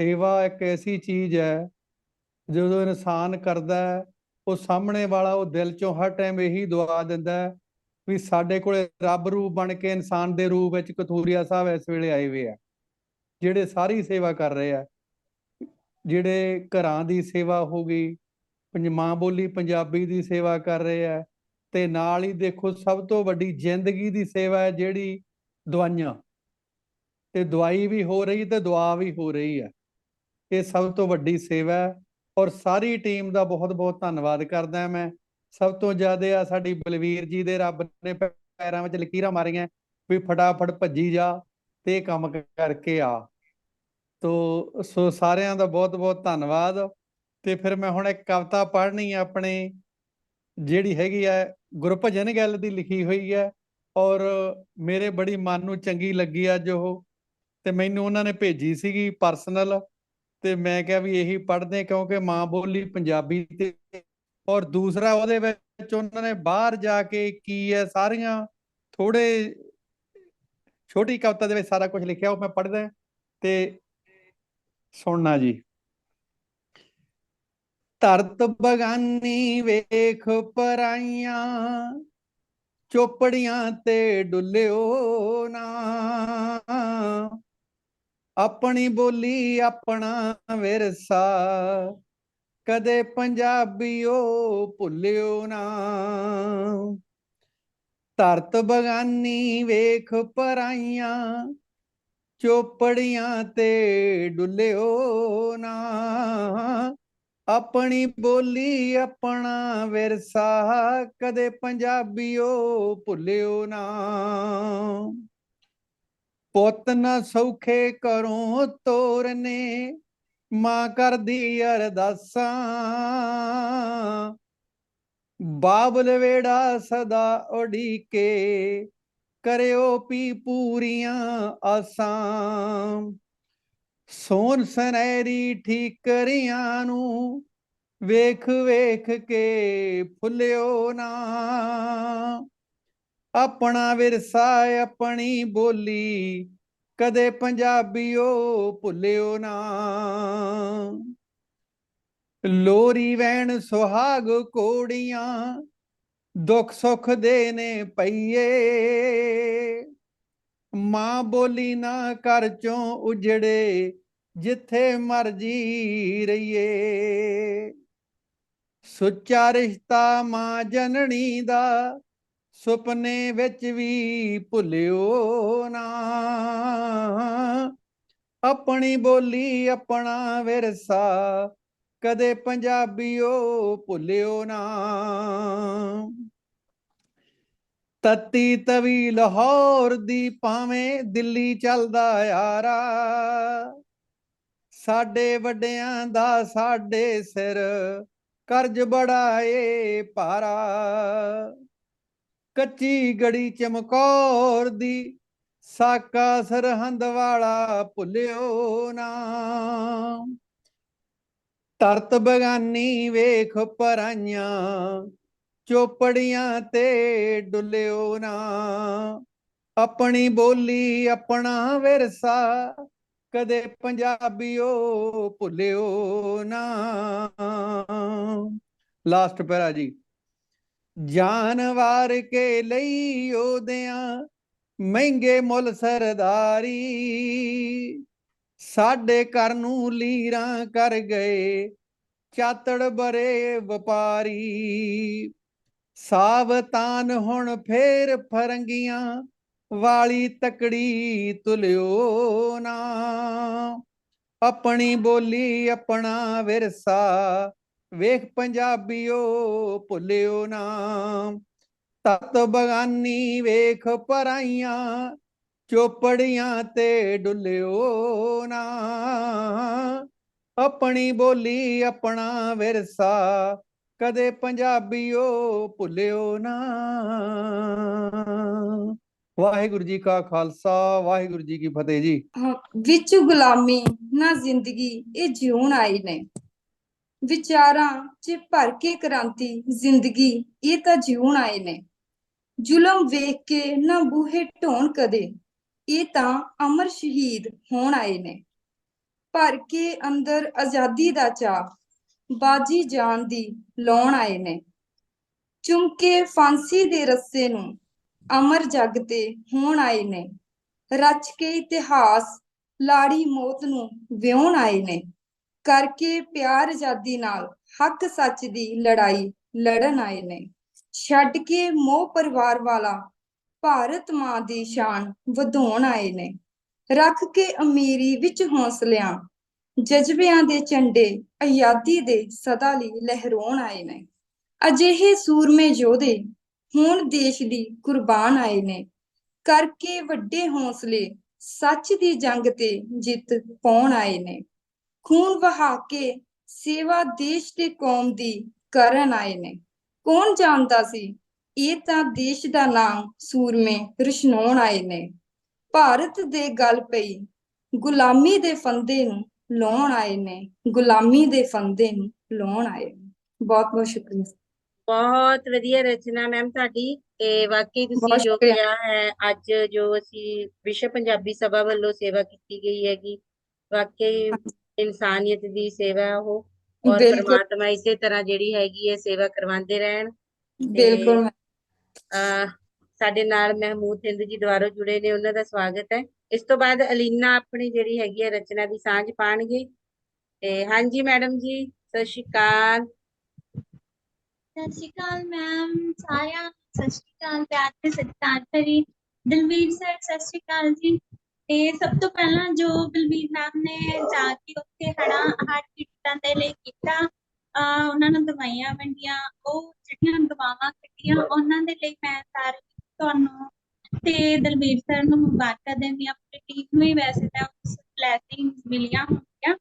ਸੇਵਾ ਇੱਕ ਐਸੀ ਚੀਜ਼ ਹੈ, ਜਦੋਂ ਇਨਸਾਨ ਕਰਦਾ ਹੈ, ਉਹ ਸਾਹਮਣੇ ਵਾਲਾ ਉਹ ਦਿਲ ਚੋਂ ਹਰ ਟਾਈਮ ਇਹੀ ਦੁਆ ਦਿੰਦਾ ਹੈ ਵੀ ਸਾਡੇ ਕੋਲੇ ਰੱਬ ਰੂਪ ਬਣ ਕੇ ਇਨਸਾਨ ਦੇ ਰੂਪ ਵਿੱਚ ਕਥੂਰੀਆ ਸਾਹਿਬ ਇਸ ਵੇਲੇ ਆਏ ਹੋਏ ਆ, ਜਿਹੜੇ ਸਾਰੀ ਸੇਵਾ ਕਰ ਰਹੇ ਆ। ਜਿਹੜੇ ਘਰਾਂ ਦੀ ਸੇਵਾ ਹੋ ਗਈ, ਪੰਜ ਮਾਂ ਬੋਲੀ ਪੰਜਾਬੀ ਦੀ ਸੇਵਾ ਕਰ ਰਹੇ ਆ, ਤੇ ਨਾਲ ਹੀ ਦੇਖੋ ਸਭ ਤੋਂ ਵੱਡੀ ਜ਼ਿੰਦਗੀ ਦੀ ਸੇਵਾ ਹੈ ਜਿਹੜੀ ਦਵਾਈਆਂ। ਤੇ ਦਵਾਈ ਵੀ ਹੋ ਰਹੀ ਤੇ ਦੁਆ ਵੀ ਹੋ ਰਹੀ ਹੈ ਇਹ ਸਭ ਤੋਂ ਵੱਡੀ ਸੇਵਾ ਹੈ ਔਰ ਸਾਰੀ ਟੀਮ ਦਾ ਬਹੁਤ ਬਹੁਤ ਧੰਨਵਾਦ ਕਰਦਾ ਮੈਂ। ਸਭ ਤੋਂ ਜ਼ਿਆਦਾ ਆ ਸਾਡੀ ਬਲਵੀਰ ਜੀ ਦੇ ਰੱਬ ਨੇ ਪੈਰਾਂ ਵਿੱਚ ਲਕੀਰਾਂ ਮਾਰੀਆਂ ਵੀ ਫਟਾਫਟ ਭੱਜੀ ਜਾ ਤੇ ਇਹ ਕੰਮ ਕਰਕੇ ਆ। ਤੋ ਸੋ ਸਾਰਿਆਂ ਦਾ ਬਹੁਤ ਬਹੁਤ ਧੰਨਵਾਦ। ਤੇ ਫਿਰ ਮੈਂ ਹੁਣ ਇੱਕ ਕਵਿਤਾ ਪੜ੍ਹਨੀ ਆ ਆਪਣੇ, ਜਿਹੜੀ ਹੈਗੀ ਹੈ ਗੁਰਭਜਨ ਗੱਲ ਦੀ ਲਿਖੀ ਹੋਈ ਹੈ ਔਰ ਮੇਰੇ ਬੜੀ ਮਨ ਨੂੰ ਚੰਗੀ ਲੱਗੀ ਅੱਜ ਉਹ। ਤੇ ਮੈਨੂੰ ਉਹਨਾਂ ਨੇ ਭੇਜੀ ਸੀਗੀ ਪਰਸਨਲ ਤੇ ਮੈਂ ਕਿਹਾ ਵੀ ਇਹੀ ਪੜ੍ਹਦੇ ਕਿਉਂਕਿ ਮਾਂ ਬੋਲੀ ਪੰਜਾਬੀ ਤੇ ਔਰ ਦੂਸਰਾ ਉਹਦੇ ਵਿੱਚ ਉਹਨਾਂ ਨੇ ਬਾਹਰ ਜਾ ਕੇ ਕੀ ਹੈ ਸਾਰੀਆਂ ਥੋੜੇ ਛੋਟੀ ਕਵਿਤਾ ਦੇ ਵਿੱਚ ਸਾਰਾ ਕੁਝ ਲਿਖਿਆ, ਉਹ ਮੈਂ ਪੜ੍ਹਦਾ ਤੇ ਸੁਣਨਾ ਜੀ। ਧਰਤ ਬਗਾਨੀ ਵੇਖ ਪਰਾਈਆਂ, ਚੋਪੜੀਆਂ ਤੇ ਡੁੱਲਿਓ ਨਾ। ਆਪਣੀ ਬੋਲੀ ਆਪਣਾ ਵਿਰਸਾ। ਕਦੇ ਪੰਜਾਬੀਓ ਭੁੱਲਿਓ ਨਾ। ਧਰਤ ਬਗਾਨੀ ਵੇਖ ਪਰਾਈਆਂ, ਚੋਪੜੀਆਂ ਤੇ ਡੁੱਲਿਓ ਨਾ। ਆਪਣੀ ਬੋਲੀ ਆਪਣਾ ਵਿਰਸਾ, ਕਦੇ ਪੰਜਾਬੀਓ ਭੁੱਲਿਓ ਨਾ। ਪੁੱਤ ਨਾ ਸੌਖੇ ਕਰੋ ਤੋਰਨੇ, ਮਾਂ ਕਰਦੀ ਅਰਦਾਸਾਂ। ਬਾਬਲ ਵੇੜਾ ਸਦਾ ਉਡੀਕੇ, ਕਰਿਓ ਪੀ ਪੂਰੀਆਂ ਆਸਾਂ। ਸੋਨ ਸਨੈਰੀ ਠੀਕਰੀਆਂ ਨੂੰ ਵੇਖ ਵੇਖ ਕੇ ਫੁੱਲਿਓ ਨਾ। ਆਪਣਾ ਵਿਰਸਾ ਆਪਣੀ ਬੋਲੀ, ਕਦੇ ਪੰਜਾਬੀਓ ਭੁੱਲਿਓ ਨਾ। ਲੋਰੀ ਵੈਣ ਸੁਹਾਗ ਕੋੜੀਆਂ, ਦੁੱਖ ਸੁੱਖ ਦੇ ਨੇ ਪਈਏ। ਮਾਂ ਬੋਲੀ ਨਾ ਕਰ ਚੋਂ ਉਜੜੇ, ਜਿੱਥੇ ਮਰਜ਼ੀ ਰਹੀਏ। ਸੁੱਚਾ ਰਿਸ਼ਤਾ ਮਾਂ ਜਨਣੀ ਦਾ ਸੁਪਨੇ ਵਿੱਚ ਵੀ ਭੁੱਲਿਓ ਨਾ। ਆਪਣੀ ਬੋਲੀ ਆਪਣਾ ਵਿਰਸਾ, ਕਦੇ ਪੰਜਾਬੀਓ ਭੁੱਲਿਓ ਨਾ। ਤਤੀ ਤਵੀ ਲਾਹੌਰ ਦੀ ਭਾਵੇਂ ਦਿੱਲੀ ਚੱਲਦਾ ਯਾਰਾ, ਸਾਡੇ ਵੱਡਿਆਂ ਦਾ ਸਾਡੇ ਸਿਰ ਕਰਜ਼ ਬੜਾ ਏ ਭਾਰਾ। ਕੱਚੀ ਗੜੀ ਚਮਕੌਰ ਦੀ, ਸਾਕਾ ਸਰਹੰਦ ਵਾਲਾ ਭੁੱਲਿਓ ਨਾ। ਤਰਤ ਬਗਾਨੀ ਵੇਖ ਪਰਾਈਆਂ, ਚੋਪੜੀਆਂ ਤੇ ਡੁੱਲਿਓ ਨਾ। ਆਪਣੀ ਬੋਲੀ ਆਪਣਾ ਵਿਰਸਾ, ਕਦੇ ਪੰਜਾਬੀਓ ਭੁੱਲਿਓ ਨਾ। ਲਾਸਟ ਪੈਰਾ ਜੀ। ਜਾਨਵਾਰ ਕੇ ਲਈ ਉਹਦਿਆਂ ਮਹਿੰਗੇ ਮੁੱਲ ਸਰਦਾਰੀ। ਸਾਡੇ ਘਰ ਨੂੰ ਲੀਰਾਂ ਕਰ ਗਏ, ਚਾਤੜ ਬਰੇ ਵਪਾਰੀ। ਸਾਵਤਾਨ ਹੁਣ ਫੇਰ ਫਰੰਗੀਆਂ, ਵਾਲੀ ਤਕੜੀ ਤੁਲਿਓ ਨਾ। ਆਪਣੀ ਬੋਲੀ ਆਪਣਾ ਵਿਰਸਾ ਵੇਖ ਪੰਜਾਬੀਓ ਭੁੱਲਿਓ ਨਾ ਤਤ ਬਗਾਨੀ ਵੇਖ ਪਰਾਈਆਂ ਚੋਪੜੀਆਂ ਤੇ ਡੁੱਲਿਓ ਨਾ ਆਪਣੀ ਬੋਲੀ ਆਪਣਾ ਵਿਰਸਾ ਕਦੇ ਪੰਜਾਬੀਓ ਭੁੱਲਿਓ ਨਾ ਵਾਹਿਗੁਰੂ ਜੀ ਕਾ ਖਾਲਸਾ ਵਾਹਿਗੁਰੂ ਜੀ ਕੀ ਫਤਿਹ ਜੀ। ਹਾਂ, ਵਿੱਚ ਗੁਲਾਮੀ ਨਾ ਜ਼ਿੰਦਗੀ ਇਹ ਜਿਉਣ ਆਈ ਨੇ। ਵਿਚਾਰਾਂ 'ਚ ਭਰ ਕੇ ਕ੍ਰਾਂਤੀ, ਜ਼ਿੰਦਗੀ, ਇਹ ਤਾਂ ਜਿਉਣ ਆਏ ਨੇ। ਜ਼ੁਲਮ ਵੇਖ ਕੇ ਨਾ ਬੂਹੇ ਢੋਣ ਕਦੇ, ਇਹ ਤਾਂ ਅਮਰ ਸ਼ਹੀਦ ਹੋਣ ਆਏ ਨੇ। ਭਰ ਕੇ ਅੰਦਰ ਆਜ਼ਾਦੀ ਦਾ ਚਾਅ, ਬਾਜੀ ਜਾਨ ਦੀ ਲਾਉਣ ਆਏ ਨੇ। ਚੁੰਮਕੇ ਫਾਂਸੀ ਦੇ ਰੱਸੇ ਨੂੰ ਅਮਰ ਜਗ ਤੇ ਹੋਣ ਆਏ ਨੇ। ਰਚ ਕੇ ਇਤਿਹਾਸ, ਲਾੜੀ ਮੌਤ ਨੂੰ ਵਿਉਣ ਆਏ ਨੇ। ਕਰਕੇ ਪਿਆਰ ਆਜ਼ਾਦੀ ਨਾਲ ਹੱਕ ਸੱਚ ਦੀ ਲੜਾਈ ਲੜਨ ਆਏ ਨੇ। ਛੱਡ ਕੇ ਮੋਹ ਪਰਿਵਾਰ ਵਾਲਾ ਭਾਰਤ ਮਾਂ ਦੀ ਸ਼ਾਨ ਵਧਾਉਣ ਆਏ ਨੇ। ਰੱਖ ਕੇ ਅਮੀਰੀ ਵਿੱਚ ਹੌਸਲਿਆਂ, ਜਜ਼ਬਿਆਂ ਦੇ ਝੰਡੇ ਆਜ਼ਾਦੀ ਦੇ ਸਦਾ ਲਈ ਲਹਿਰਾਉਣ ਆਏ ਨੇ। ਅਜਿਹੇ ਸੂਰਮੇ ਯੋਧੇ ਹੁਣ ਦੇਸ਼ ਦੀ ਕੁਰਬਾਨ ਆਏ ਨੇ। ਕਰਕੇ ਵੱਡੇ ਹੌਸਲੇ ਸੱਚ ਦੀ ਜੰਗ ਤੇ ਜਿੱਤ ਪਾਉਣ ਆਏ ਨੇ। ਖੂਨ ਵਹਾ ਕੇ ਸੇਵਾ ਦੇਸ਼ ਤੇ ਕੌਮ ਦੀ ਕਰਨ ਆਏ ਨੇ। ਕੌਣ ਜਾਣਦਾ ਸੀ? ਇਹ ਤਾਂ ਦੇਸ਼ ਦਾ ਨਾਮ ਸੂਰਮੇ ਰਸ਼ਨਾਉਣ ਆਏ ਨੇ। ਭਾਰਤ ਦੇ ਗਲ ਪਈ ਗੁਲਾਮੀ ਦੇ ਫੰਦੇ ਨੂੰ ਲਾਉਣ ਆਏ ਨੇ। ਗੁਲਾਮੀ ਦੇ ਫੰਦੇ ਨੂੰ ਲਾਉਣ ਆਏ ਬਹੁਤ ਬਹੁਤ ਸ਼ੁਕਰੀਆ। ਬਹੁਤ ਵਧੀਆ ਰਚਨਾ ਮੈਮ ਤੁਹਾਡੀ। ਤੇ ਵਾਕਈ ਤੁਸੀਂ ਜੋ। ਕਿਹਾ ਹੈ ਅੱਜ ਜੋ ਅਸੀਂ ਵਿਸ਼ਵ ਪੰਜਾਬੀ ਸਭਾ ਵੱਲੋਂ ਸੇਵਾ ਕੀਤੀ ਗਈ ਹੈਗੀ ਵਾਕਈ ਇਨਸਾਨੀਅਤ ਦੀ ਸੇਵਾ ਹੈ ਉਹ ਔਰ ਬਿਲਕੁਲ। ਪ੍ਰਮਾਤਮਾ ਇਸੇ ਤਰ੍ਹਾਂ ਜਿਹੜੀ ਹੈਗੀ ਹੈ ਸੇਵਾ ਕਰਵਾਉਂਦੇ ਰਹਿਣ। ਬਿਲਕੁਲ। ਅਹ ਸਾਡੇ ਨਾਲ ਮਹਿਮੂਦ ਹਿੰਦ ਜੀ ਦੁਆਰਾ ਜੁੜੇ ਨੇ ਉਹਨਾਂ ਦਾ ਸਵਾਗਤ ਹੈ। ਇਸ ਤੋਂ ਬਾਅਦ ਅਲੀਨਾ ਆਪਣੀ ਜਿਹੜੀ ਹੈਗੀ ਹੈ ਰਚਨਾ ਦੀ ਸਾਂਝ ਪਾਣਗੇ। ਤੇ ਹਾਂਜੀ ਮੈਡਮ ਜੀ ਸਤਿ ਸ਼੍ਰੀ ਅਕਾਲ। ਸਤਿ ਸ਼੍ਰੀ ਅਕਾਲ ਮੈਮ ਸਾਰਿਆਂ ਨੂੰ ਸਤਿ ਸ਼੍ਰੀ ਅਕਾਲ ਪਿਆਰ ਤੇ ਸਤਿਕਾਰ ਭਰੀ ਦਲਵੀਰ ਸਰ ਸਤਿ ਸ਼੍ਰੀ ਅਕਾਲ ਜੀ। ਤੇ ਸਭ ਤੋਂ ਪਹਿਲਾਂ ਜੋ ਬਲਬੀਰ ਮੈਮ ਨੇ ਜਾ ਕੇ ਉੱਥੇ ਹੜਾਂ ਹੜ੍ਹ ਪੀੜਤਾਂ ਦੇ ਲਈ ਕੀਤਾ ਉਹਨਾਂ ਨੂੰ ਦਵਾਈਆਂ ਵੰਡੀਆਂ, ਉਹ ਜਿਹੜੀਆਂ ਦਵਾਵਾਂ ਕੱਢੀਆਂ, ਉਹਨਾਂ ਦੇ ਲਈ ਮੈਂ ਸਾਰੇ ਤੁਹਾਨੂੰ ਤੇ ਦਲਵੀਰ ਸਰ ਨੂੰ ਮੁਬਾਰਕਾਂ ਦਿੰਦੀ ਹਾਂ, ਆਪਣੀ ਟੀਮ ਨੂੰ ਵੀ ਵੈਸੇ ਤਾਂ ਬਲੇਸਿੰਗਸ ਮਿਲੀਆਂ ਹੋਣਗੀਆਂ।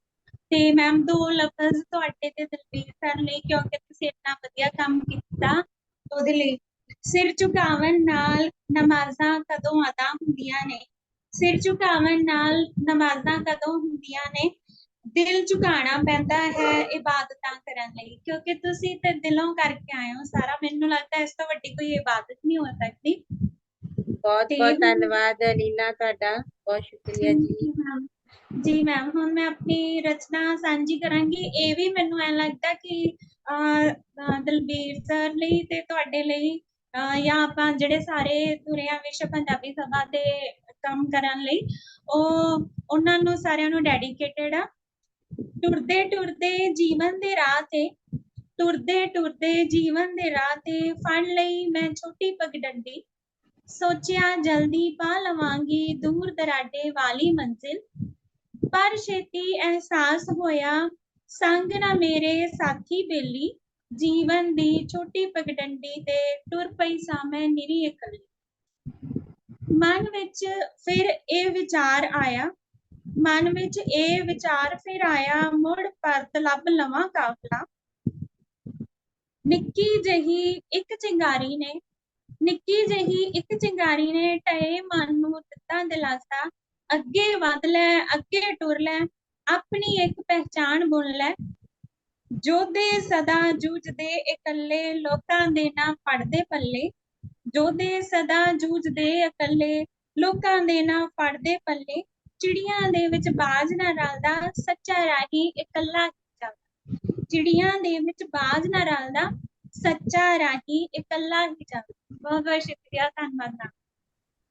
ਤੇ ਮੈਮ ਦੋ ਲਫ਼ਜ਼ ਤੁਹਾਡੇ ਤੇ ਦਲਬੀਰ ਸਰ ਲਈ ਕਿਉਂਕਿ ਤੁਸੀਂ ਇੰਨਾ ਵਧੀਆ ਕੰਮ ਕੀਤਾ, ਉਹਦੇ ਲਈ ਸਿਰ ਝੁਕਾਵਣ ਨਾਲ ਨਮਾਜ਼ਾਂ ਕਦੋਂ ਅਦਾ ਹੁੰਦੀਆਂ ਨੇ? ਸਿਰ ਝੁਕਾਵਣ ਨਾਲ ਨਮਾਜ਼ਾਂ ਕਦੋਂ ਹੁੰਦੀਆਂ ਨੇ? ਦਿਲ ਝੁਕਾਉਣਾ ਪੈਂਦਾ ਹੈ ਇਬਾਦਤਾਂ ਕਰਨ ਲਈ ਕਿਉਂਕਿ ਤੁਸੀਂ ਤੇ ਦਿਲੋਂ ਕਰਕੇ ਆਏ ਹੋ ਸਾਰਾ ਮੈਨੂੰ ਲੱਗਦਾ ਇਸ ਤੋਂ ਵੱਡੀ ਕੋਈ ਇਬਾਦਤ ਨਹੀਂ ਹੋ ਸਕਦੀ। ਬਹੁਤ ਬਹੁਤ ਧੰਨਵਾਦ ਅਲੀਨਾ ਤੁਹਾਡਾ ਬਹੁਤ ਸ਼ੁਕਰੀਆ ਜੀ। ਜੀ ਮੈਮ ਹੁਣ ਮੈਂ ਆਪਣੀ ਰਚਨਾ ਸਾਂਝੀ ਕਰਾਂਗੀ। ਇਹ ਵੀ ਮੈਨੂੰ ਐਂ ਲੱਗਦਾ ਕਿ ਦਲਬੀਰ ਸਰ ਲਈ ਤੇ ਤੁਹਾਡੇ ਲਈ ਜਾਂ ਆਪਾਂ ਜਿਹੜੇ ਸਾਰੇ ਤੁਰੇ ਆ ਵਿਸ਼ਵ ਪੰਜਾਬੀ ਸਭਾ ਤੇ ਕੰਮ ਕਰਨ ਲਈ, ਉਹ ਉਹਨਾਂ ਨੂੰ ਸਾਰਿਆਂ ਨੂੰ ਡੈਡੀਕੇਟਡ ਆ। ਟੁਰਦੇ ਟੁਰਦੇ ਜੀਵਨ ਦੇ ਰਾਹ ਤੇ ਟੁਰਦੇ ਟੁਰਦੇ ਜੀਵਨ ਦੇ ਰਾਹ ਤੇ ਫੜ ਲਈ ਮੈਂ ਛੋਟੀ ਪਗਡੰਡੀ ਸੋਚਿਆ, ਜਲਦੀ ਪਾ ਲਵਾਂਗੀ ਦੂਰ ਦਰਾਡੇ ਵਾਲੀ ਮੰਜ਼ਿਲ। ਪਰ ਛੇਤੀ ਅਹਿਸਾਸ ਹੋਇਆ, ਸੰਗ ਨਾ ਮੇਰੇ ਸਾਥੀ ਬੇਲੀ। ਜੀਵਨ ਦੀ ਛੋਟੀ ਪਗਡੰਡੀ ਤੇ ਟੁਰ ਪਈ ਸਾਂ ਮੈਂ ਨਿਰੀ ਇਕੱਲੀ। ਮਨ ਵਿੱਚ ਫਿਰ ਇਹ ਵਿਚਾਰ ਆਇਆ, ਮਨ ਵਿੱਚ ਇਹ ਵਿਚਾਰ ਫਿਰ ਆਇਆ, ਮੁੜ ਪਰਤ ਲੱਭ ਲਵਾਂ ਕਾਫਲਾ। ਨਿੱਕੀ ਜਹੀ ਇੱਕ ਚਿੰਗਾਰੀ ਨੇ, ਨਿੱਕੀ ਜਿਹੀ ਇੱਕ ਚਿੰਗਾਰੀ ਨੇ ਟਏ ਮਨ ਨੂੰ ਦਿੱਤਾ ਦਿਲਾਸਾ, ਅੱਗੇ ਵਧ ਲੈ, ਅੱਗੇ ਟੁਰ ਲੈ, ਆਪਣੀ ਇੱਕ ਪਹਿਚਾਣ ਬੁਣ ਲੈ। ਜੋਧੇ ਸਦਾ ਜੂਝਦੇ ਇਕੱਲੇ, ਲੋਕਾਂ ਦੇ ਨਾ ਫੜਦੇ ਪੱਲੇ। ਜੋਧੇ ਸਦਾ ਜੂਝਦੇ ਇਕੱਲੇ ਲੋਕਾਂ ਦੇ ਨਾ ਫੜਦੇ ਪੱਲੇ ਚਿੜੀਆਂ ਦੇ ਵਿੱਚ ਬਾਜ਼ ਨਾ ਰਲਦਾ ਸੱਚਾ ਰਾਹੀ ਇਕੱਲਾ ਹੀ ਚੱਲਦਾ ਚਿੜੀਆਂ ਦੇ ਵਿੱਚ ਬਾਜ਼ ਨਾ ਰਲਦਾ ਸੱਚਾ ਰਾਹੀ ਇਕੱਲਾ ਹੀ ਚੱਲਦਾ ਬਹੁਤ ਬਹੁਤ ਸ਼ੁਕਰੀਆ ਧੰਨਵਾਦ ਮੈਮ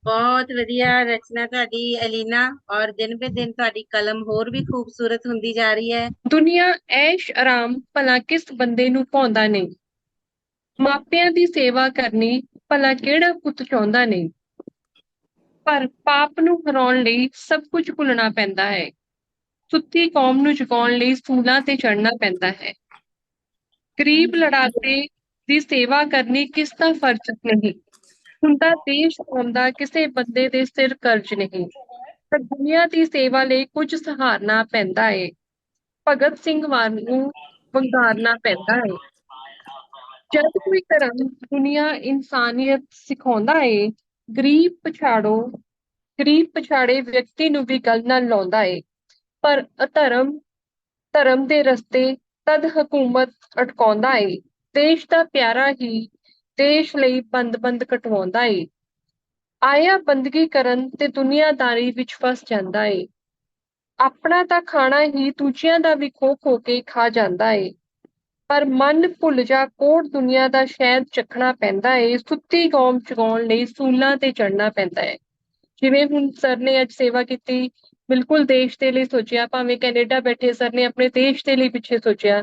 ਬਹੁਤ ਵਧੀਆ ਰਚਨਾ ਤੁਹਾਡੀ ਅਲੀਨਾ ਔਰ ਦਿਨ ਬੇ ਦਿਨ ਤੁਹਾਡੀ ਕਲਮ ਹੋਰ ਵੀ ਖੂਬਸੂਰਤ ਹੁੰਦੀ ਜਾ ਰਹੀ ਹੈ। ਦੁਨੀਆ ਐਸ਼ ਆਰਾਮ ਭਲਾ ਕਿਸ ਬੰਦੇ ਨੂੰ ਪਾਉਂਦਾ ਨਹੀਂ। ਮਾਪਿਆਂ ਦੀ ਸੇਵਾ ਕਰਨੀ ਭਲਾ ਕਿਹੜਾ ਪੁੱਤ ਚਾਹੁੰਦਾ ਨਹੀਂ? ਪਰ ਪਾਪ ਨੂੰ ਹਰਾਉਣ ਲਈ ਸਭ ਕੁਝ ਭੁੱਲਣਾ ਪੈਂਦਾ ਹੈ। ਸੁੱਤੀ ਕੌਮ ਨੂੰ ਜਗਾਉਣ ਲਈ ਸੂਲਾਂ ਤੇ ਚੜ੍ਹਨਾ ਪੈਂਦਾ ਹੈ। ਗਰੀਬ ਲੜਾਕੇ ਦੀ ਸੇਵਾ ਕਰਨੀ ਕਿਸ ਦਾ ਫਰਜ਼ ਨਹੀਂ? ਹੁੰਦਾ ਦੇਸ਼ ਕੌਮ ਦਾ ਕਿਸੇ ਬੰਦੇ ਦੇ ਸਿਰ ਕਰਜ਼ ਨਹੀਂ। ਪਰ ਦੁਨੀਆ ਦੀ ਸੇਵਾ ਲਈ ਕੁਝ ਸਹਾਰਨਾ ਪੈਂਦਾ ਹੈ ਭਗਤ ਸਿੰਘ ਵਾਂਗੂ ਵੰਗਾਰਨਾ ਪੈਂਦਾ ਹੈ ਜਦ ਕੋਈ ਧਰਮ, ਦੁਨੀਆ, ਇਨਸਾਨੀਅਤ ਸਿਖਾਉਂਦਾ ਏ, ਗਰੀਬ ਪਛਾੜੋ, ਗਰੀਬ ਪਛਾੜੇ ਵਿਅਕਤੀ ਨੂੰ ਵੀ ਗੱਲ ਨਾਲ ਲਾਉਂਦਾ ਏ। ਪਰ ਅਧਰਮ, ਧਰਮ ਦੇ ਰਸਤੇ ਤਦ ਹਕੂਮਤ ਅਟਕਾਉਂਦਾ ਏ, ਦੇਸ਼ ਦਾ ਪਿਆਰਾ ਹੀ ਦੇਸ਼ ਲਈ ਬੰਦ-ਬੰਦ ਕਟਵਾਉਂਦਾ ਏ। ਆਇਆ ਬੰਦਗੀ ਕਰਨ ਤੇ ਦੁਨੀਆਦਾਰੀ ਵਿੱਚ ਫਸ ਜਾਂਦਾ ਏ। ਆਪਣਾ ਤਾਂ ਖਾਣਾ ਹੀ ਦੂਜਿਆਂ ਦਾ ਵੀ ਖੋ ਖੋ ਕੇ ਖਾ ਜਾਂਦਾ ਏ। ਪਰ ਮਨ ਭੁੱਲ ਜਾ ਕੋਟ ਦੁਨੀਆ ਦਾ ਸ਼ਹਿਦ ਚੱਖਣਾ ਪੈਂਦਾ ਏ, ਸੁੱਤੀ ਕੌਮ ਚਗਾਉਣ ਲਈ ਸੂਲਾਂ ਤੇ ਚੜਨਾ ਪੈਂਦਾ ਏ। ਜਿਵੇਂ ਹੁਣ ਸਰ ਨੇ ਅੱਜ ਸੇਵਾ ਕੀਤੀ, ਬਿਲਕੁਲ ਦੇਸ਼ ਦੇ ਲਈ ਸੋਚਿਆ, ਭਾਵੇਂ ਕੈਨੇਡਾ ਬੈਠੇ ਸਰ ਨੇ ਆਪਣੇ ਦੇਸ਼ ਦੇ ਲਈ ਪਿੱਛੇ ਸੋਚਿਆ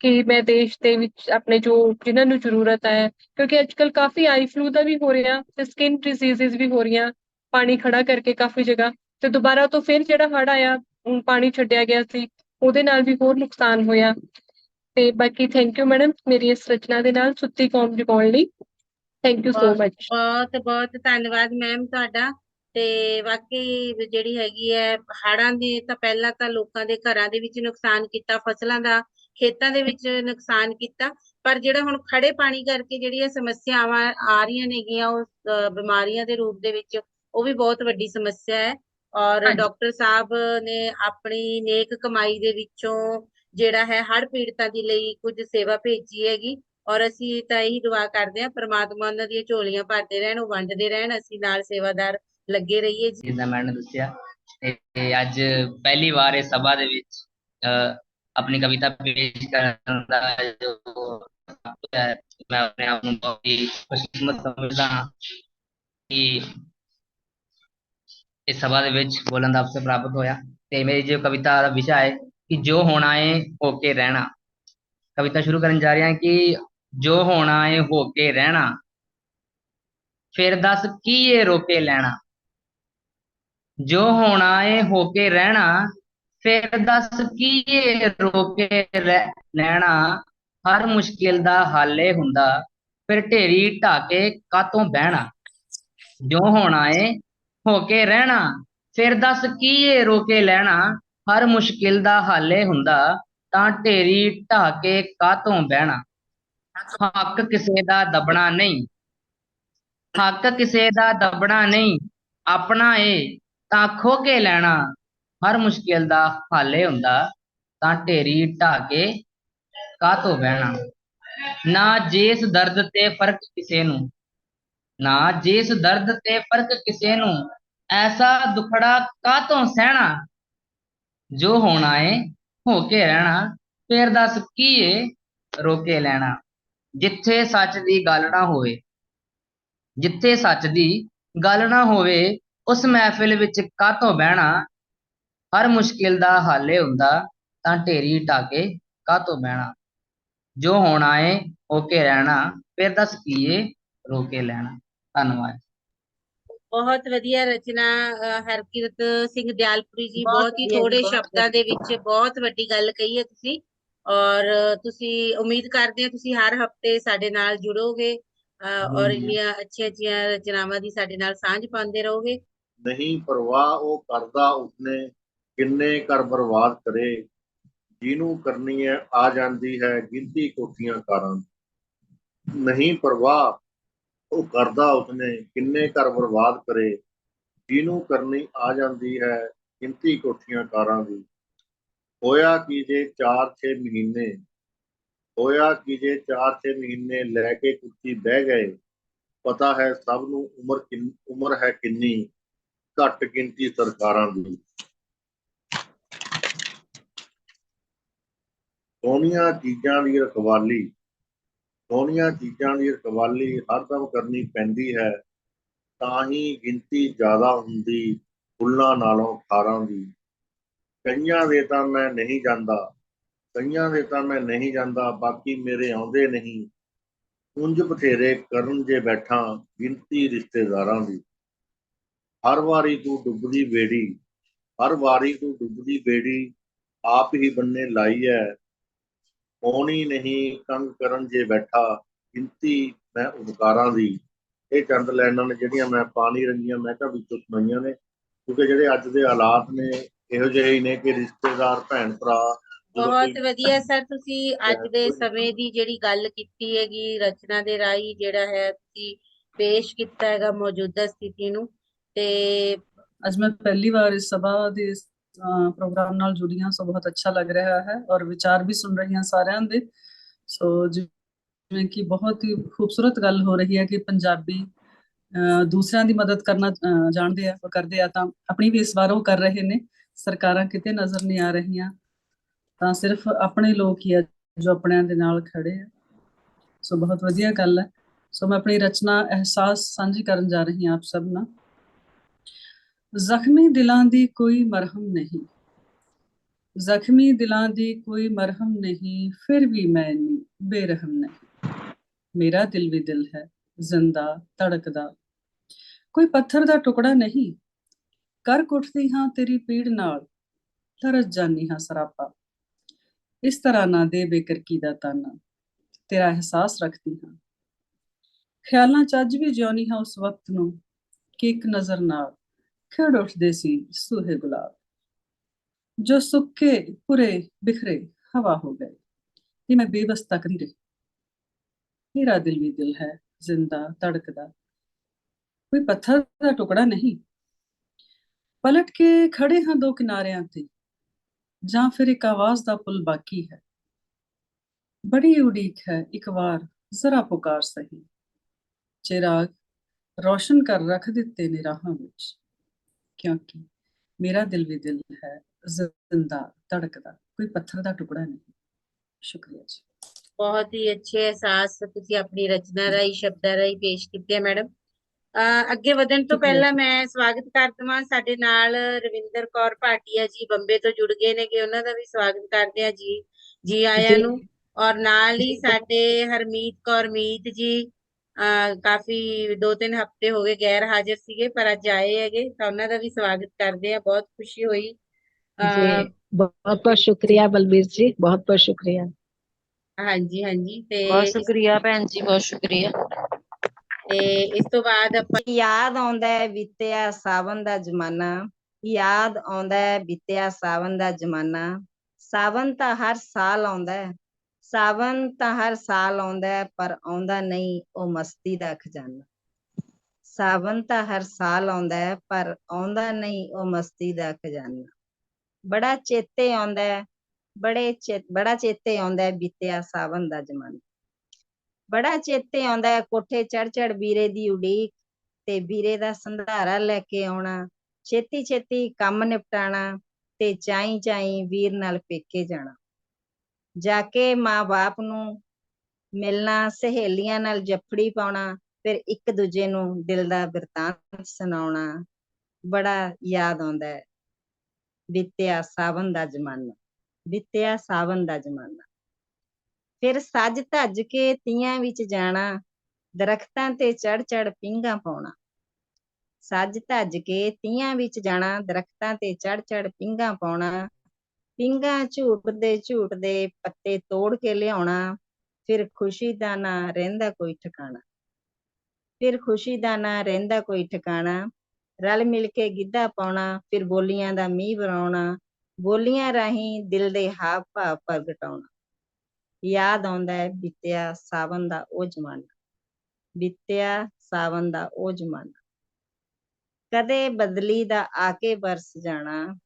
ਕਿ ਮੈਂ ਦੇਸ਼ ਦੇ ਵਿੱਚ ਆਪਣੇ ਜੋ ਜਿਨ੍ਹਾਂ ਨੂੰ ਜ਼ਰੂਰਤ ਹੈ, ਕਿਉਂਕਿ ਅੱਜਕੱਲ ਕਾਫੀ ਆਈ ਫਲੂ ਦਾ ਵੀ ਹੋ ਰਿਹਾ ਤੇ ਸਕਿਨ ਡਿਜ਼ੀਜ਼ਸ ਵੀ ਹੋ ਰਹੀਆਂ, ਪਾਣੀ ਖੜਾ ਕਰਕੇ ਕਾਫੀ ਜਗ੍ਹਾ ਤੇ ਦੁਬਾਰਾ ਤੋਂ ਫਿਰ ਜਿਹੜਾ ਹੜ੍ਹ ਆਇਆ ਪਾਣੀ ਛੱਡਿਆ ਗਿਆ ਸੀ, ਉਹਦੇ ਨਾਲ ਵੀ ਹੋਰ ਨੁਕਸਾਨ ਹੋਇਆ। ਤੇ ਬਾਕੀ ਥੈਂਕ ਯੂ ਮੈਡਮ ਮੇਰੀ ਇਸ ਰਚਨਾ ਦੇ ਨਾਲ ਸੁੱਤੀ ਕੌਮ ਜਗਾਉਣ ਲਈ। ਥੈਂਕ ਯੂ ਸੋ ਮਚ ਬਹੁਤ ਬਹੁਤ ਧੰਨਵਾਦ ਮੈਮ ਤੁਹਾਡਾ। ਤੇ ਵਾਕਈ ਜਿਹੜੀ ਹੈਗੀ ਹੈ ਹੜ੍ਹਾਂ ਨੇ ਤਾਂ ਪਹਿਲਾਂ ਤਾਂ ਲੋਕਾਂ ਦੇ ਘਰਾਂ ਦੇ ਵਿੱਚ ਨੁਕਸਾਨ ਕੀਤਾ ਫਸਲਾਂ ਦਾ ਖੇਤਾਂ ਦੇ ਵਿੱਚ ਨੁਕਸਾਨ ਕੀਤਾ। ਪਰ ਜਿਹੜਾ ਹੁਣ ਖੜੇ ਪਾਣੀ ਕਰਕੇ ਜਿਹੜੀਆਂ ਸਮੱਸਿਆਵਾਂ ਆ ਰਹੀਆਂ ਨੇਗੀਆਂ ਉਹ ਬਿਮਾਰੀਆਂ ਦੇ ਰੂਪ ਦੇ ਵਿੱਚ ਉਹ ਵੀ ਬਹੁਤ ਵੱਡੀ ਸਮੱਸਿਆ ਹੈ। ਔਰ। ਡਾਕਟਰ ਸਾਹਿਬ ਨੇ ਆਪਣੀ ਨੇਕ ਕਮਾਈ ਦੇ ਵਿੱਚੋਂ ਜਿਹੜਾ ਹੈ ਹੜ੍ਹ ਪੀੜਤਾਂ ਦੇ ਲਈ ਕੁਝ ਸੇਵਾ ਭੇਜੀ ਹੈਗੀ। ਔਰ ਅਸੀਂ ਤਾਂ ਇਹੀ ਦੁਆ ਕਰਦੇ ਹਾਂ, ਪ੍ਰਮਾਤਮਾ ਉਹਨਾਂ ਦੀਆਂ ਝੋਲੀਆਂ ਭਰਦੇ ਰਹਿਣ, ਉਹ ਵੰਡਦੇ ਰਹਿਣ, ਅਸੀਂ ਨਾਲ ਸੇਵਾਦਾਰ ਲੱਗੇ ਰਹੀਏ ਜੀ। ਜਿੱਦਾਂ ਮੈਡਮ ਨੇ ਦੱਸਿਆ, ਤੇ ਅੱਜ ਪਹਿਲੀ ਵਾਰ ਇਸ ਸਭਾ ਦੇ ਵਿੱਚ ਆਪਣੀ ਕਵਿਤਾ ਪੇਸ਼ ਕਰਨ ਦਾ ਜੋ ਮੈਂ ਆਪਣੇ ਆਪ ਨੂੰ ਬਹੁਤ ਹੀ ਖੁਸ਼ਕਿਸਮਤ ਸਮਝਦਾ ਹਾਂ ਕਿ ਇਸ ਸਭਾ ਦੇ ਵਿੱਚ ਬੋਲਣ ਦਾ ਅਵਸਰ ਪ੍ਰਾਪਤ ਹੋਇਆ। ਤੇ ਮੇਰੀ ਜੋ ਕਵਿਤਾ ਦਾ ਵਿਸ਼ਾ ਹੈ ਕਿ ਜੋ ਹੋਣਾ ਏ ਹੋ ਕੇ ਰਹਿਣਾ। ਕਵਿਤਾ ਸ਼ੁਰੂ ਕਰਨ ਜਾ ਰਿਹਾ ਹਾਂ ਕਿ ਜੋ ਹੋਣਾ ਏ ਹੋ ਕੇ ਰਹਿਣਾ, ਫਿਰ ਦੱਸ ਕੀ ਇਹ ਰੋਕੇ ਲੈਣਾ। ਜੋ ਹੋਣਾ ਏ ਹੋ ਕੇ ਰਹਿਣਾ, ਫਿਰ ਦੱਸ ਕੀ ਏ ਰੋਕੇ ਰਹਿ- ਲੈਣਾ। ਹਰ ਮੁਸ਼ਕਿਲ ਦਾ ਹੱਲ ਏ ਹੁੰਦਾ, ਫਿਰ ਢੇਰੀ ਢਾਕੇ ਕਾਤੋਂ ਬਹਿਣਾ। ਜੋ ਹੋਣਾ ਏ ਹੋ ਕੇ ਰਹਿਣਾ, ਫਿਰ ਦੱਸ ਕੀ ਏ ਰੋਕੇ ਲੈਣਾ। ਹਰ ਮੁਸ਼ਕਿਲ ਦਾ ਹੱਲ ਏ ਹੁੰਦਾ, ਤਾਂ ਢੇਰੀ ਢਾਕੇ ਕਾਤੋਂ ਬਹਿਣਾ? ਹੱਕ ਕਿਸੇ ਦਾ ਦਬਣਾ ਨਹੀਂ। ਹੱਕ ਕਿਸੇ ਦਾ ਦਬਣਾ ਨਹੀਂ, ਆਪਣਾ ਏ, ਤਾਂ ਖੋ ਕੇ ਲੈਣਾ। ਹਰ ਮੁਸ਼ਕਿਲ ਦਾ ਹੱਲ ਏ ਹੁੰਦਾ, ਤਾਂ ਢੇਰੀ ਢਾਹ ਕੇ ਕਾਹਤੋਂ ਬਹਿਣਾ? ਨਾ ਜਿਸ ਦਰਦ ਤੇ ਫ਼ਰਕ ਕਿਸੇ ਨੂੰ, ਨਾ ਜਿਸ ਦਰਦ ਤੇ ਫ਼ਰਕ ਕਿਸੇ ਨੂੰ, ਐਸਾ ਦੁਖੜਾ ਕਾਹਤੋਂ ਸਹਿਣਾ? ਜੋ ਹੋਣਾ ਏ ਹੋ ਕੇ ਰਹਿਣਾ, ਫੇਰ ਦੱਸ ਕੀ ਏ ਰੋਕੇ ਲੈਣਾ? ਜਿੱਥੇ ਸੱਚ ਦੀ ਗੱਲ ਨਾ ਹੋਵੇ, ਜਿੱਥੇ ਸੱਚ ਦੀ ਗੱਲ ਨਾ ਹੋਵੇ, ਉਸ ਮਹਿਫਿਲ ਵਿੱਚ ਕਾਹਤੋਂ ਬਹਿਣਾ? ਹਰ ਮੁਸ਼ਕਿਲ ਦਾ ਹੱਲ ਹੁੰਦਾ, ਤਾਂ ਢੇਰੀ ਢਾਕੇ ਕਾਹਤੋਂ ਬਹਿਣਾ? ਜੋ ਹੋਣਾ ਏ ਹੋ ਕੇ ਰਹਿਣਾ, ਫਿਰ ਦੱਸ ਕੀ ਏ ਰੋਕੇ ਲੈਣਾ? ਧੰਨਵਾਦ। ਬਹੁਤ ਵਧੀਆ ਰਚਨਾ ਹਰਕਿਰਤ ਸਿੰਘ ਦਿਆਲਪੁਰੀ ਜੀ ਬਹੁਤ ਹੀ ਥੋੜੇ ਸ਼ਬਦਾਂ ਦੇ ਵਿੱਚ ਬਹੁਤ ਵੱਡੀ ਗੱਲ ਕਹੀ ਹੈ ਤੁਸੀਂ ਔਰ ਤੁਸੀਂ ਉਮੀਦ ਕਰਦੇ ਹਾਂ ਤੁਸੀਂ ਹਰ ਹਫ਼ਤੇ ਸਾਡੇ ਨਾਲ ਜੁੜੋਗੇ ਔਰ। ਇੰਨੀਆਂ ਅੱਛੀਆਂ ਅੱਛੀਆਂ ਰਚਨਾਵਾਂ ਦੀ ਸਾਡੇ ਨਾਲ ਸਾਂਝ ਪਾਉਂਦੇ ਰਹੋਗੇ ਨਹੀਂ ਪਰਵਾਹ ਉਹ ਕਰਦਾ ਉਸਨੇ ਕਿੰਨੇ ਕਰ ਬਰਬਾਦ ਕਰੇ ਜਿਹਨੂੰ ਕਰਨੀ ਹੈ ਆ ਜਾਂਦੀ ਹੈ ਗਿਣਤੀ ਕੋਠੀਆਂ ਕਾਰਾਂ ਦੀ। ਨਹੀਂ ਪਰਵਾਹ ਉਹ ਕਰਦਾ ਉਸਨੇ, ਕਿੰਨੇ ਘਰ ਬਰਬਾਦ ਕਰੇ ਜਿਹਨੂੰ ਕਰਨੀ ਆ ਜਾਂਦੀ ਹੈ ਗਿਣਤੀ ਕੋਠੀਆਂ ਕਾਰਾਂ ਦੀ। ਹੋਇਆ ਕੀ ਜੇ 4-6 ਮਹੀਨੇ, ਹੋਇਆ ਕੀ ਜੇ 4-6 ਮਹੀਨੇ ਲੈ ਕੇ ਕੁੱਤੀ ਬਹਿ ਗਏ, ਪਤਾ ਹੈ ਸਭ ਨੂੰ ਉਮਰ ਕਿੰਨ, ਉਮਰ ਹੈ ਕਿੰਨੀ, ਘੱਟ ਗਿਣਤੀ ਸਰਕਾਰਾਂ ਦੀ। ਸੋਹਣੀਆਂ ਚੀਜ਼ਾਂ ਦੀ ਰਖਵਾਲੀ। ਸੋਹਣੀਆਂ ਚੀਜ਼ਾਂ ਦੀ ਰਖਵਾਲੀ ਹਰਦਮ ਕਰਨੀ ਪੈਂਦੀ ਹੈ, ਤਾਂ ਹੀ ਗਿਣਤੀ ਜ਼ਿਆਦਾ ਹੁੰਦੀ ਫੁੱਲਾਂ ਨਾਲੋਂ ਖਾਰਾਂ ਦੀ। ਕਈਆਂ ਦੇ ਤਾਂ ਮੈਂ ਨਹੀਂ ਜਾਂਦਾ, ਕਈਆਂ ਦੇ ਤਾਂ ਮੈਂ ਨਹੀਂ ਜਾਂਦਾ, ਬਾਕੀ ਮੇਰੇ ਆਉਂਦੇ ਨਹੀਂ। ਉਂਝ ਬਥੇਰੇ ਕਰਨ ਜੇ ਬੈਠਾ ਗਿਣਤੀ ਰਿਸ਼ਤੇਦਾਰਾਂ ਦੀ। ਹਰ ਵਾਰੀ ਤੂੰ ਡੁੱਬਦੀ ਬੇੜੀ, ਹਰ ਵਾਰੀ ਤੂੰ ਡੁੱਬਦੀ ਬੇੜੀ, ਆਪ ਹੀ ਬੰਨੇ ਲਾਈ ਹੈ ਹੋਣੀ ਨਹੀਂ ਕੰਗ ਕਰਨ ਜੇ ਬੈਠਾ। ਗਿਣਤੀ ਮੈਂ ਉਪਕਾਰਾਂ ਦੀ। ਇਹ ਚੰਦ ਲਾਈਨਾਂ ਨੇ ਜਿਹੜੀਆਂ ਮੈਂ ਪਾਣੀ ਰੰਗੀਆਂ ਮੈਂ ਕਿਹਾ ਵਿੱਚੋਂ ਸੁਣਾਈਆਂ ਨੇ। ਕਿਉਂਕਿ ਜਿਹੜੇ ਅੱਜ ਦੇ ਹਾਲਾਤ ਨੇ ਇਹੋ ਜਿਹੇ ਹੀ ਨੇ ਕਿ ਰਿਸ਼ਤੇਦਾਰ ਭੈਣ ਭਰਾ ਬਹੁਤ ਵਧੀਆ ਸਰ ਤੁਸੀਂ ਅੱਜ ਦੇ ਸਮੇਂ ਦੀ ਜਿਹੜੀ ਗੱਲ ਕੀਤੀ ਹੈਗੀ ਰਚਨਾ ਦੇ ਰਾਹੀਂ ਜਿਹੜਾ ਹੈ ਤੁਸੀਂ ਪੇਸ਼ ਕੀਤਾ ਹੈਗਾ ਮੌਜੂਦਾ ਸਥਿਤੀ ਨੂੰ। ਤੇ ਅੱਜ ਮੈਂ ਪਹਿਲੀ ਵਾਰ ਇਸ ਸਭਾ ਦੇ ਪ੍ਰੋਗਰਾਮ ਨਾਲ ਜੁੜੀ ਸੋ ਬਹੁਤ ਅੱਛਾ ਲੱਗ ਰਿਹਾ ਹੈ ਔਰ ਵਿਚਾਰ ਵੀ ਸੁਣ ਰਹੀ ਹਾਂ ਸਾਰਿਆਂ ਦੇ। ਸੋ ਜਿਵੇਂ ਕਿ ਬਹੁਤ ਹੀ ਖੂਬਸੂਰਤ ਗੱਲ ਹੋ ਰਹੀ ਹੈ ਕਿ ਪੰਜਾਬੀ ਦੂਸਰਿਆਂ ਦੀ ਮਦਦ ਕਰਨਾ ਜਾਣਦੇ ਆ, ਕਰਦੇ ਆ ਤਾਂ ਆਪਣੀ ਵੀ ਇਸ ਵਾਰ ਉਹ ਕਰ ਰਹੇ ਨੇ। ਸਰਕਾਰਾਂ ਕਿਤੇ ਨਜ਼ਰ ਨਹੀਂ ਆ ਰਹੀਆਂ, ਤਾਂ ਸਿਰਫ ਆਪਣੇ ਲੋਕ ਹੀ ਆ ਜੋ ਆਪਣਿਆਂ ਦੇ ਨਾਲ ਖੜੇ ਆ। ਸੋ ਬਹੁਤ ਵਧੀਆ ਗੱਲ ਹੈ। ਸੋ ਮੈਂ ਆਪਣੀ ਰਚਨਾ, ਅਹਿਸਾਸ ਸਾਂਝੀ ਕਰਨ ਜਾ ਰਹੀ ਹਾਂ ਆਪ ਸਭ ਨਾਲ। ਜ਼ਖਮੀ ਦਿਲਾਂ ਦੀ ਕੋਈ ਮਰਹਮ ਨਹੀਂ। ਜ਼ਖਮੀ ਦਿਲਾਂ ਦੀ ਕੋਈ ਮਰਹਮ ਨਹੀਂ, ਫਿਰ ਵੀ ਮੈਂ ਨਹੀਂ ਬੇਰਹਮ ਨਹੀਂ। ਮੇਰਾ ਦਿਲ ਵੀ ਦਿਲ ਹੈ, ਜ਼ਿੰਦਾ, ਧੜਕਦਾ। ਕੋਈ ਪੱਥਰ ਦਾ ਟੁਕੜਾ ਨਹੀਂ। ਕਰ ਕੁੱਟਦੀ ਹਾਂ ਤੇਰੀ ਪੀੜ ਨਾਲ, ਤਰਸ ਜਾਨੀ ਹਾਂ ਸਰਾਪਾ। ਇਸ ਤਰ੍ਹਾਂ ਨਾ ਦੇ ਬੇਕਰਕੀ ਦਾ ਤਾਨਾ। ਤੇਰਾ ਅਹਿਸਾਸ ਰੱਖਦੀ ਹਾਂ। ਖਿਆਲਾਂ ਚ ਅੱਜ ਵੀ ਜਿਉਣੀ ਹਾਂ ਉਸ ਵਕਤ ਨੂੰ, ਕਿ ਇੱਕ ਨਜ਼ਰ ਨਾਲ। ਖਿੜ ਉੱਠਦੇ ਸੀ ਸੂਹੇ ਗੁਲਾਬ। ਜੋ ਸੁੱਕੇ ਪੁਰੇ ਬਿਖਰੇ ਹਵਾ ਹੋ ਗਏ, ਇਹ ਮੈਂ ਬੇਬਸ ਤੱਕਦੀ ਰਹੀ। ਮੇਰਾ ਦਿਲ ਵੀ ਦਿਲ ਹੈ, ਜ਼ਿੰਦਾ, ਧੜਕਦਾ। ਕੋਈ ਪੱਥਰ ਦਾ ਟੁਕੜਾ ਨਹੀਂ। ਪਲਟ ਕੇ ਖੜੇ ਹਾਂ ਦੋ ਕਿਨਾਰਿਆਂ ਤੇ, ਜਾਂ ਫਿਰ ਇੱਕ ਆਵਾਜ਼ ਦਾ ਪੁਲ ਬਾਕੀ ਹੈ। ਬੜੀ ਉਡੀਕ ਹੈ, ਇੱਕ ਵਾਰ ਜ਼ਰਾ ਪੁਕਾਰ ਸਹੀ। ਚਿਰਾਗ ਰੋਸ਼ਨ ਕਰ ਰੱਖ ਦਿੱਤੇ ਨੇ ਰਾਹਾਂ ਵਿੱਚ। ਕਿਉਂਕਿ ਮੇਰਾ ਦਿਲ ਵੀ ਦਿਲ ਹੈ ਜ਼ਿੰਦਾ ਧੜਕਦਾ ਕੋਈ ਪੱਥਰ ਦਾ ਟੁਕੜਾ ਨਹੀਂ ਸ਼ੁਕਰੀਆ ਜੀ ਬਹੁਤ ਹੀ ਅੱਛੇ ਅਹਿਸਾਸ ਤੁਸੀਂ ਆਪਣੀ ਰਚਨਾ ਰਾਹੀਂ ਸ਼ਬਦਾਂ ਰਾਹੀਂ ਪੇਸ਼ ਕੀਤੇ ਮੈਡਮ ਅੱਗੇ ਵਧਣ ਤੋਂ ਪਹਿਲਾਂ। ਮੈਂ ਸਵਾਗਤ ਕਰ ਦੇਵਾਂ ਸਾਡੇ ਨਾਲ ਰਵਿੰਦਰ ਕੌਰ ਭਾਟੀਆ ਜੀ ਬੰਬੇ ਤੋਂ ਜੁੜ ਗਏ ਨੇ ਕਿ ਉਹਨਾਂ ਦਾ ਵੀ ਸਵਾਗਤ ਕਰਦੇ ਆ ਜੀ ਜੀ ਆਇਆਂ। ਨੂੰ ਔਰ ਨਾਲ ਹੀ। ਸਾਡੇ ਹਰਮੀਤ ਕੌਰ ਮੀਤ ਜੀ ਕਾਫੀ ਦੋ ਤਿੰਨ ਹਫ਼ਤੇ ਹੋ ਗਏ ਗੈਰ ਹਾਜ਼ਰ ਸੀਗੇ ਪਰ ਅੱਜ ਆਏ ਹੈਗੇ ਤਾਂ ਉਹਨਾਂ ਦਾ ਵੀ ਸਵਾਗਤ ਕਰਦੇ ਆ ਬਹੁਤ ਖੁਸ਼ੀ ਹੋਈ। ਜੀ ਬਹੁਤ ਬਹੁਤ ਸ਼ੁਕਰੀਆ ਬਲਬੀਰ ਜੀ ਬਹੁਤ ਬਹੁਤ ਸ਼ੁਕਰੀਆ। ਹਾਂਜੀ ਹਾਂਜੀ ਤੇ ਬਹੁਤ ਸ਼ੁਕਰੀਆ ਭੈਣ ਜੀ ਬਹੁਤ ਸ਼ੁਕਰੀਆ। ਤੇ ਇਸ ਤੋਂ ਬਾਅਦ ਆਪਾਂ ਯਾਦ ਆਉਂਦਾ ਹੈ ਬੀਤਿਆ ਸਾਵਨ ਦਾ ਜ਼ਮਾਨਾ। ਯਾਦ ਆਉਂਦਾ ਹੈ ਬੀਤਿਆ ਸਾਵਨ ਦਾ ਜ਼ਮਾਨਾ। ਸਾਵਨ ਤਾਂ ਹਰ ਸਾਲ ਆਉਂਦਾ ਹੈ। ਸਾਵਨ ਤਾਂ ਹਰ ਸਾਲ ਆਉਂਦਾ ਹੈ, ਪਰ ਆਉਂਦਾ ਨਹੀਂ, ਉਹ ਮਸਤੀ ਦਾ ਖਜ਼ਾਨਾ। ਸਾਵਨ ਤਾਂ ਹਰ ਸਾਲ ਆਉਂਦਾ ਹੈ, ਪਰ ਆਉਂਦਾ ਨਹੀਂ, ਉਹ ਮਸਤੀ ਦਾ ਖਜ਼ਾਨਾ। ਬੜਾ ਚੇਤੇ ਆਉਂਦਾ ਹੈ, ਬੜੇ ਚੇ, ਬੜਾ ਚੇਤੇ ਆਉਂਦਾ ਹੈ ਬੀਤਿਆ ਸਾਵਨ ਦਾ ਜ਼ਮਾਨਾ। ਬੜਾ ਚੇਤੇ ਆਉਂਦਾ ਹੈ, ਕੋਠੇ ਚੜ ਚੜ ਵੀਰੇ ਦੀ ਉਡੀਕ ਤੇ ਵੀਰੇ ਦਾ ਸੰਧਾਰਾ ਲੈ ਕੇ ਆਉਣਾ, ਛੇਤੀ ਛੇਤੀ ਕੰਮ ਨਿਪਟਾਣਾ ਤੇ ਚਾਈ ਚਾਈ ਵੀਰ ਨਾਲ ਪੇਕੇ ਜਾਣਾ। ਜਾ ਕੇ ਮਾਂ-ਬਾਪ ਨੂੰ ਮਿਲਣਾ, ਸਹੇਲੀਆਂ ਨਾਲ ਜੱਫੜੀ ਪਾਉਣਾ, ਫਿਰ ਇੱਕ ਦੂਜੇ ਨੂੰ ਦਿਲ ਦਾ ਬਿਰਤਾਂਤ ਸੁਣਾਉਣਾ, ਬੜਾ ਯਾਦ ਆਉਂਦਾ ਹੈ। ਬੀਤਿਆ ਸਾਵਨ ਦਾ ਜ਼ਮਾਨਾ, ਬੀਤਿਆ ਸਾਵਨ ਦਾ ਜ਼ਮਾਨਾ। ਫਿਰ ਸੱਜ ਧੱਜ ਕੇ ਤੀਆਂ ਵਿੱਚ ਜਾਣਾ, ਦਰਖਤਾਂ ਤੇ ਚੜ ਚੜ ਪੀਂਘਾਂ ਪਾਉਣਾ। ਸੱਜ ਧੱਜ ਕੇ ਤੀਆਂ ਵਿੱਚ ਜਾਣਾ, ਦਰਖਤਾਂ ਤੇ ਚੜ ਚੜ ਪੀਂਘਾਂ ਪਾਉਣਾ ਪੀਂਘਾਂ ਝੂਟਦੇ ਝੂਟਦੇ ਪੱਤੇ ਤੋੜ ਕੇ ਲਿਆਉਣਾ, ਫਿਰ ਖੁਸ਼ੀ ਦਾ ਨਾ ਰਹਿੰਦਾ ਕੋਈ ਠਿਕਾਣਾ। ਫਿਰ ਖੁਸ਼ੀ ਦਾ ਨਾ ਰਹਿੰਦਾ ਕੋਈ ਠਿਕਾਣਾ, ਰਲ ਮਿਲ ਕੇ ਗਿੱਧਾ ਪਾਉਣਾ, ਫਿਰ ਬੋਲੀਆਂ ਦਾ ਮੀਂਹ ਵਰਾਉਣਾ, ਬੋਲੀਆਂ ਰਾਹੀਂ ਦਿਲ ਦੇ ਹਾਵ ਭਾਵ ਪ੍ਰਗਟਾਉਣਾ। ਯਾਦ ਆਉਂਦਾ ਹੈ ਬੀਤਿਆ ਸਾਵਨ ਦਾ ਉਹ ਜ਼ਮਾਨਾ, ਬੀਤਿਆ ਸਾਵਨ ਦਾ ਉਹ ਜ਼ਮਾਨਾ। ਕਦੇ ਬਦਲੀ ਦਾ ਆ ਕੇ ਬਰਸ ਜਾਣਾ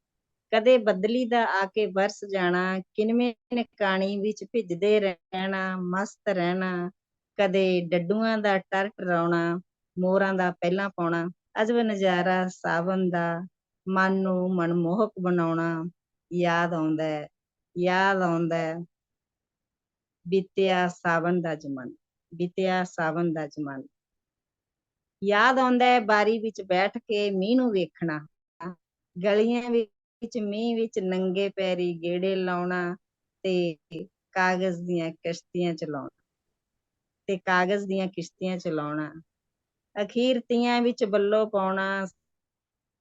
ਕਦੇ ਬਦਲੀ ਦਾ ਆ ਕੇ ਬਰਸ ਜਾਣਾ, ਕਿਨਵੇਂ ਨੇ ਵਿੱਚ ਭਿੱਜਦੇ ਰਹਿਣਾ, ਮਸਤ ਰਹਿਣਾ, ਕਦੇ ਡੱਡੂਆਂ ਦਾ ਟਰ ਟਰਾਉਣਾ, ਮੋਰਾਂ ਦਾ ਪਹਿਲਾਂ ਪਾਉਣਾ, ਅਜਬ ਨਜ਼ਾਰਾ ਸਾਵਨ ਦਾ, ਮਨ ਨੂੰ ਮਨਮੋਹਕ ਬਣਾਉਣਾ, ਯਾਦ ਆਉਂਦਾ ਹੈ, ਯਾਦ ਆਉਂਦਾ ਹੈ। ਬੀਤਿਆ ਸਾਵਨ ਦਾ ਜਮਨ, ਬੀਤਿਆ ਸਾਵਨ ਦਾ ਜਮਨ। ਯਾਦ ਆਉਂਦਾ ਹੈ ਬਾਰੀ ਵਿੱਚ ਬੈਠ ਕੇ ਮੀਂਹ ਨੂੰ ਵੇਖਣਾ, ਗਲੀਆਂ ਵਿੱਚ ਮੀਂਹ ਵਿੱਚ ਨੰਗੇ ਪੈਰੀ ਗੇੜੇ ਲਾਉਣਾ ਤੇ ਕਾਗਜ਼ ਦੀਆਂ ਕਿਸ਼ਤੀਆਂ ਚਲਾਉਣਾ, ਤੇ ਕਾਗਜ਼ ਦੀਆਂ ਕਿਸ਼ਤੀਆਂ ਚਲਾਉਣਾ, ਅਖੀਰ ਤੀਆਂ ਵਿੱਚ ਬੱਲੋ ਪਾਉਣਾ।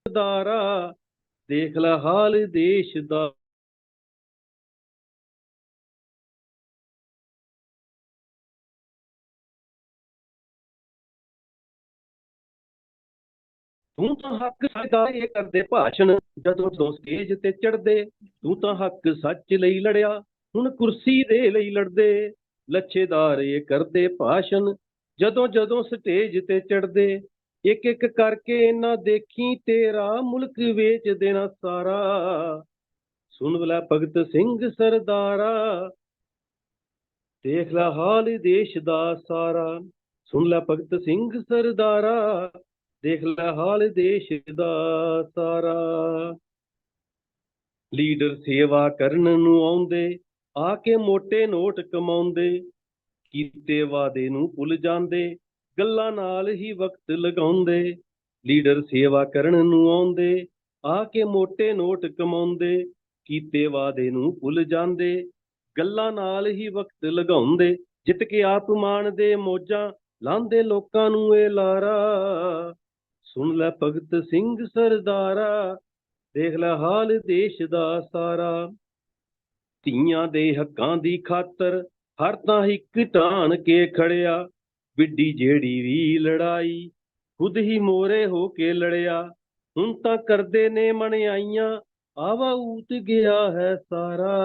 ਦਾਰਾ ਦੇਖ ਲੈ ਹਾਲ ਦੇਸ਼ ਦਾ। ਤੂੰ ਤਾਂ ਹੱਕ ਸਦਾ ਇਹ ਕਰਦੇ ਭਾਸ਼ਣ, ਜਦੋਂ ਜਦੋਂ ਸਟੇਜ ਤੇ ਚੜਦੇ ਤੂੰ ਤਾਂ ਹੱਕ ਸੱਚ ਲਈ ਲੜਿਆ, ਹੁਣ ਕੁਰਸੀ ਦੇ ਲਈ ਲੜਦੇ, ਲੱਛੇਦਾਰ ਇਹ ਕਰਦੇ ਭਾਸ਼ਣ, ਜਦੋਂ ਜਦੋਂ ਸਟੇਜ ਤੇ ਚੜਦੇ ਇੱਕ ਇੱਕ ਕਰਕੇ ਨਾ ਦੇਖੀ, ਤੇਰਾ ਮੁਲਕ ਵੇਚ ਦੇਣਾ ਸਾਰਾ, ਸੁਣ ਲੈ ਭਗਤ ਸਿੰਘ ਸਰਦਾਰਾ, ਦੇਖ ਲੈ ਹਾਲ ਦੇਸ਼ ਦਾ ਸਾਰਾ, ਸੁਣ ਲੈ ਭਗਤ ਸਿੰਘ ਸਰਦਾਰਾ ਦੇਖ ਲੈ ਹਾਲ ਦੇਸ਼ ਦਾ ਸਾਰਾ। ਲੀਡਰ ਸੇਵਾ ਕਰਨ ਨੂੰ ਆਉਂਦੇ, ਆ ਕੇ ਮੋٹے ਨੋਟ ਕਮਾਉਂਦੇ। ਕੀਤੇ ਵਾਦੇ ਨੂੰ ਭੁੱਲ ਜਾਂਦੇ, ਗੱਲਾਂ ਨਾਲ ਹੀ ਵਕਤ ਲਗਾਉਂਦੇ। ਲੀਡਰ ਸੇਵਾ ਕਰਨ ਨੂੰ ਆਉਂਦੇ, ਆ ਕੇ ਮੋٹے ਨੋਟ ਕਮਾਉਂਦੇ। ਕੀਤੇ ਵਾਦੇ ਨੂੰ ਭੁੱਲ ਜਾਂਦੇ, ਗੱਲਾਂ ਨਾਲ ਹੀ ਵਕਤ ਲਗਾਉਂਦੇ। ਜਿੱਤ ਕੇ ਆਤਮਾਨ ਦੇ ਮੋਜਾਂ, ਲਾਂਦੇ ਲੋਕਾਂ ਨੂੰ ਇਹ ਲਾਰਾ। ਸੁਣ ਲੈ ਭਗਤ ਸਿੰਘ ਸਰਦਾਰਾ, ਦੇਖ ਲੈ ਹਾਲ ਦੇਸ਼ ਦਾ ਸਾਰਾ। ਧੀਆਂ ਦੇ ਹੱਕਾਂ ਦੀ ਖਾਤਰ ਹਰ ਤਾਂ ਇੱਕ ਟਾਣ ਕੇ ਖੜਿਆ। ਵਿੱਡੀ ਜਿਹੜੀ ਵੀ ਲੜਾਈ, ਖੁਦ ਹੀ ਮੋਰੇ ਹੋ ਕੇ ਲੜਿਆ। ਹੁਣ ਤਾਂ ਕਰਦੇ ਨੇ ਮਣਿਆਈਆਂ, ਆਵਾ ਊਤ ਗਿਆ ਹੈ ਸਾਰਾ।